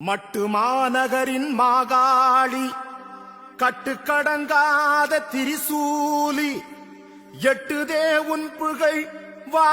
மட்டு மாநகரின் மாகாளி கட்டுக்கடங்காத திரிசூலி எட்டுதே உன் புகழ் வா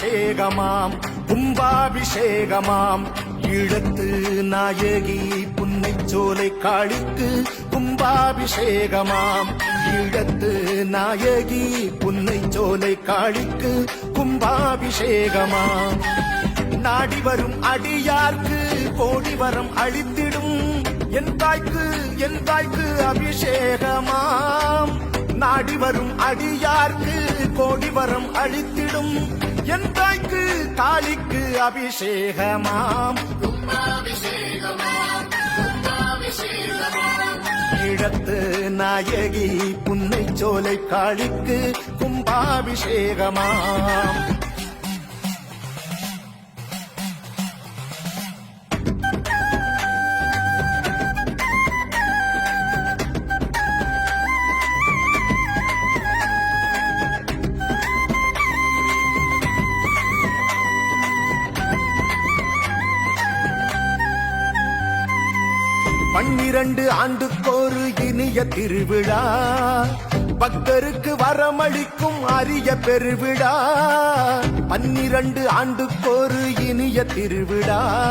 அபிஷேகமாம் கும்பாபிஷேகமாம். ஈழத்து நாயகி புன்னைச்சோலை காளிக்கு கும்பாபிஷேகமாம். ஈழத்து நாயகி புன்னைச்சோலை காளிக்கு கும்பாபிஷேகமாம். நாடி வரும் அடியார்க்கு கோடி வரம் அளித்திடும். என் தாய்க்கு என் தாய்க்கு அபிஷேகமாம். நாடி வரும் அடியார்க்கு கோடி வரம் அளித்திடும். என் தாய்க்கு காளிக்கு அபிஷேகமாம். இடத்து நாயகி புன்னை சோலை காளிக்கு கும்பாபிஷேகமாம். பன்னிரண்டு ஆண்டுக்கோரு இனிய திருவிழா. பக்தருக்கு வரமளிக்கும் அரிய பெருவிழா. பன்னிரண்டு ஆண்டுக்கோரு இனிய திருவிழா.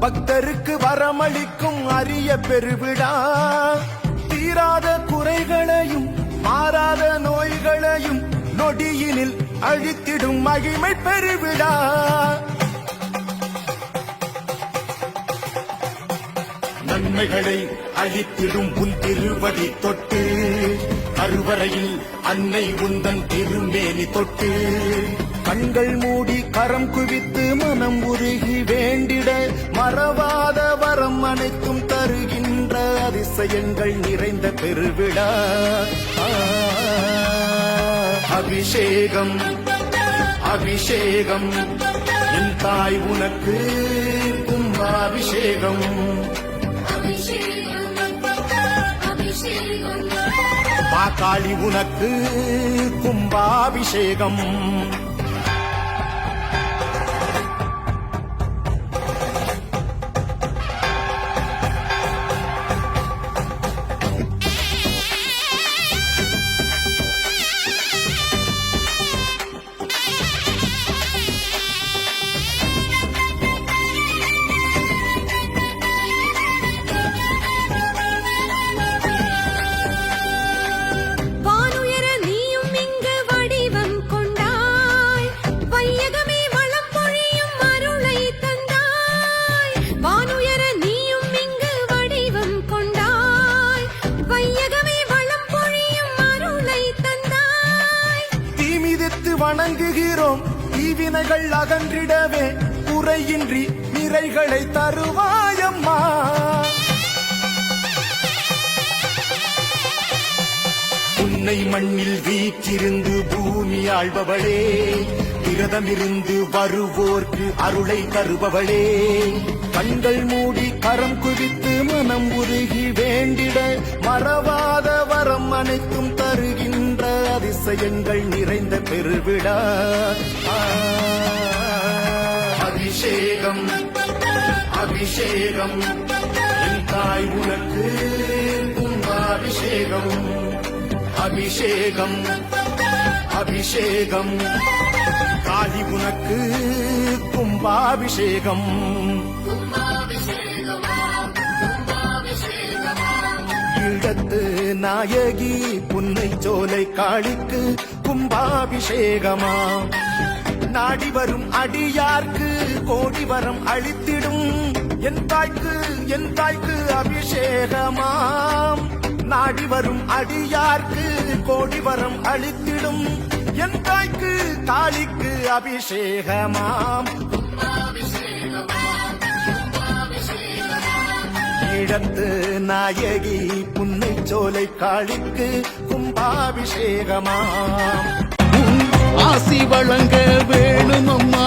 பக்தருக்கு வரமளிக்கும் அரிய பெருவிழா. தீராத குறைகளையும் மாறாத நோய்களையும் நொடியினில் அழித்திடும் மகிமை பெருவிழா. நன்மைகளை அழித்திடும் உன் திருவடி தொட்டு கருவறையில் அன்னை உந்தன் திருமேனி தொட்டு கண்கள் மூடி கரம் குவித்து மனம் உருகி வேண்டிட மறவாத வரம் அனைத்தும் தருகின்ற அதிசயங்கள் நிறைந்த பெருவிழா. அபிஷேகம் அபிஷேகம் என் தாய் உனக்கு கும்பாபிஷேகம் மாகாளி உனக்கு கும்பாபிஷேகம். தீவினைகள் அகன்றிடவே குறையின்றி நிறைகளை தருவாயம்மா. உன்னை மண்ணில் வீற்றிருந்து பூமி ஆழ்பவளே விரதமிருந்து வருவோர்க்கு அருளை தருபவளே. கண்கள் மூடி கரம் குவித்து மனம் உருகி வேண்டிட மறவாத வரம் அனைத்தும் தருகின்ற அதிசயங்கள் நிறைந்த பெருவிழா. அபிஷேகம் அபிஷேகம். என் தாய் உனக்கு கும்பாபிஷேகம் அபிஷேகம். அபிஷேகம் காளி உனக்கு கும்பாபிஷேகம். நாயகி புன்னை சோலை காளிக்கு கும்பாபிஷேகமா? நாடி வரும் அடியார்க்கு கோடி வரம் அளித்திடும். என் தாய்க்கு என் தாய்க்கு அபிஷேகமாம் நாடி வரும் அடியார்க்கு கோடி வரம் அளித்திடும். என் தாய்க்கு காளிக்கு அபிஷேகமாம் இடத்து நாயகி புன்னை சோலை காளிக்கு கும்பாபிஷேகமாம். ஆசி வழங்க வேணும் அம்மா